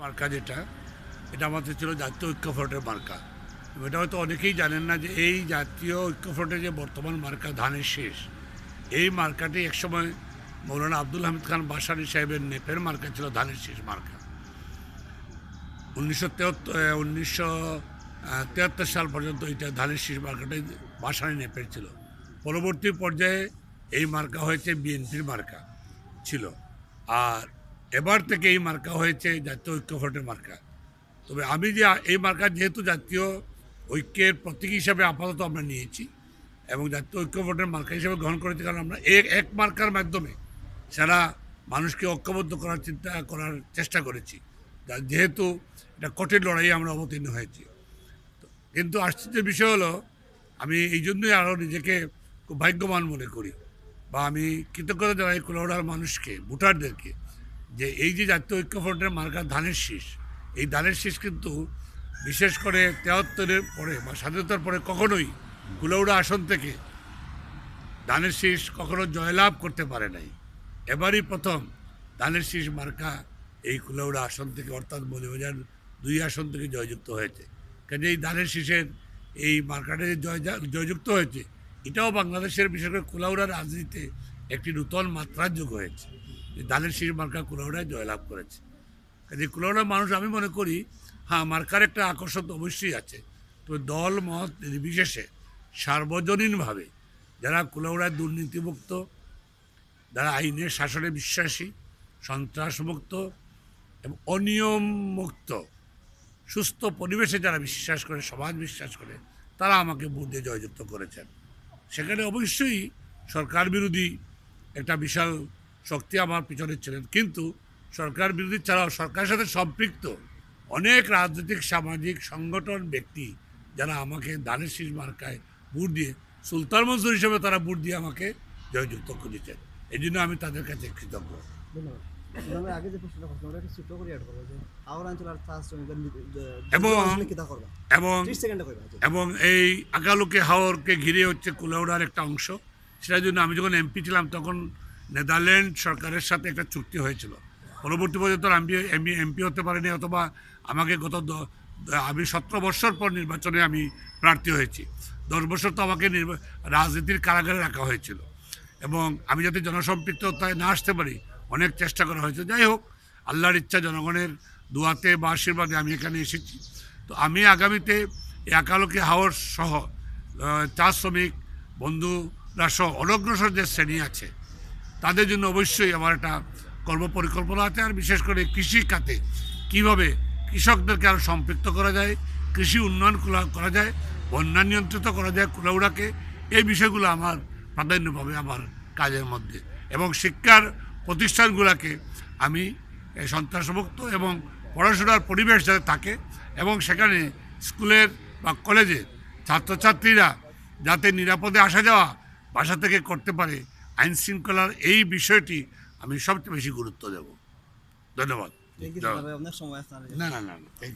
মার্কা যেটা, এটা আমাদের ছিল জাতীয় ঐক্য ফ্রন্টের মার্কা। এটা হয়তো অনেকেই জানেন না যে এই জাতীয় ঐক্য ফ্রন্টের যে বর্তমান মার্কা ধানের শেষ, এই মার্কাটি একসময় মৌলানা আব্দুল হামিদ খান বাসারি সাহেবের নেপের মার্কা ছিল ধানের শেষ মার্কা। উনিশশো উনিশশো তেহাত্তর সাল পর্যন্ত এটা ধানের শীষ মার্কাটাই বাসানি নেপের ছিল। পরবর্তী পর্যায়ে এই মার্কা হয়েছে বিএনপির মার্কা ছিল। আর এবার থেকে এই মার্কা হয়েছে জাতীয় ঐক্যফ্রন্টের মার্কা। তবে আমি যে এই মার্কা যেহেতু জাতীয় ঐক্যের প্রতীক হিসাবে আপাতত আমরা নিয়েছি এবং জাতীয় ঐক্যফ্রন্টের মার্কা হিসেবে গ্রহণ করেছি, কারণ আমরা এক এক মার্কার মাধ্যমে সারা মানুষকে ঐক্যবদ্ধ করার চিন্তা, করার চেষ্টা করেছি। যেহেতু এটা কঠিন লড়াইয়ে আমরা অবতীর্ণ হয়েছি। কিন্তু আশ্চর্যের বিষয় হলো, আমি এই জন্যই আরও নিজেকে খুব ভাগ্যবান মনে করি বা আমি কৃতজ্ঞতা জানাই কুলাউড়ার মানুষকে, ভোটারদেরকে যে এই যে জাতীয় ঐক্যফ্রন্টের মার্কা ধানের শীষ, এই ধানের শীষ কিন্তু বিশেষ করে তেহাত্তরের পরে বা স্বাধীনতার পরে কখনোই কুলাউড়া আসন থেকে ধানের শীষ কখনো জয়লাভ করতে পারে নাই। এবারই প্রথম ধানের শীষ মার্কা এই কুলাউড়া আসন থেকে, অর্থাৎ মৌলবাজার দুই আসন থেকে জয়যুক্ত হয়েছে। কাজে এই ধানের শীষের এই মার্কাটা যে জয় জয়যুক্ত হয়েছে, এটাও বাংলাদেশের বিশেষ করে কুলাউড়ার রাজনীতিতে একটি নূতন মাত্রার যোগ হয়েছে। ধানের শীষ মার্কা কুলাউড়ায় জয়লাভ করেছে। কাজে কুলাউড়ার মানুষ, আমি মনে করি হ্যাঁ মার্কার একটা আকর্ষণ অবশ্যই আছে। তো দল, মত নির্বিশেষে সার্বজনীনভাবে যারা কুলাউড়ায় দুর্নীতিমুক্ত, যারা আইনের শাসনে বিশ্বাসী, সন্ত্রাসমুক্ত এবং অনিয়ম মুক্ত সুস্থ পরিবেশে যারা বিশ্বাস করে, সমাজ বিশ্বাস করে, তারা আমাকে দিয়ে জয়যুক্ত করেছেন। সেখানে অবশ্যই সরকার বিরোধী একটা বিশাল শক্তি আমার পিছনে ছিলেন। কিন্তু সরকার বিরোধী ছাড়াও সরকারের সাথে সম্পৃক্ত অনেক রাজনৈতিক সামাজিক সংগঠন ব্যক্তি যারা আমাকে দানের শীষ মার্কায় ভোট দিয়ে সুলতান মনসুর হিসেবে তারা ভোট দিয়ে আমাকে জয়যুক্ত করেছেন। এই জন্য আমি তাদের কাছে কৃতজ্ঞ। জি। এবং এই আকালুকে হাওরকে ঘিরে হচ্ছে কুলাউড়ার একটা অংশ। সেটার জন্য আমি যখন এমপি ছিলাম তখন নেদারল্যান্ড সরকারের সাথে একটা চুক্তি হয়েছিল। পরবর্তী পর্যন্ত আমি এমপি এমপি হতে পারিনি অথবা আমাকে গত আমি সতেরো বছর পর নির্বাচনে আমি প্রার্থী হয়েছি। দশ বছর তো আমাকে রাজনীতির কারাগারে রাখা হয়েছিল। এবং আমি যাতে জনসম্পৃক্ততায় না আসতে পারি, অনেক চেষ্টা করা হয়েছে। যাই হোক, আল্লাহর ইচ্ছা, জনগণের দুয়াতে বা আশীর্বাদে আমি এখানে এসেছি। তো আমি আগামীতে এই হাওর সহ চা শ্রমিক, বন্ধুরা সহ অনগ্রসর যে শ্রেণি আছে তাদের জন্য অবশ্যই আমার একটা কর্মপরিকল্পনা আছে, আর বিশেষ করে কৃষি খাতে কীভাবে কৃষকদেরকে আরও সম্পৃক্ত করা যায়, কৃষি উন্নয়ন করা- যায়, বন্যা নিয়ন্ত্রিত করা যায় কুলাউড়াকে এই বিষয়গুলো আমার প্রাধান্য পাবে আমার কাজের মধ্যে। এবং শিক্ষার প্রতিষ্ঠানগুলোকে আমি সন্ত্রাসমুক্ত এবং পড়াশোনার পরিবেশ যাতে থাকে এবং সেখানে স্কুলের বা কলেজের ছাত্রছাত্রীরা যাতে নিরাপদে আসা যাওয়া বাসা থেকে করতে পারে আইন শৃঙ্খলার এই বিষয়টি আমি সবচেয়ে বেশি গুরুত্ব দেব। ধন্যবাদ। না না না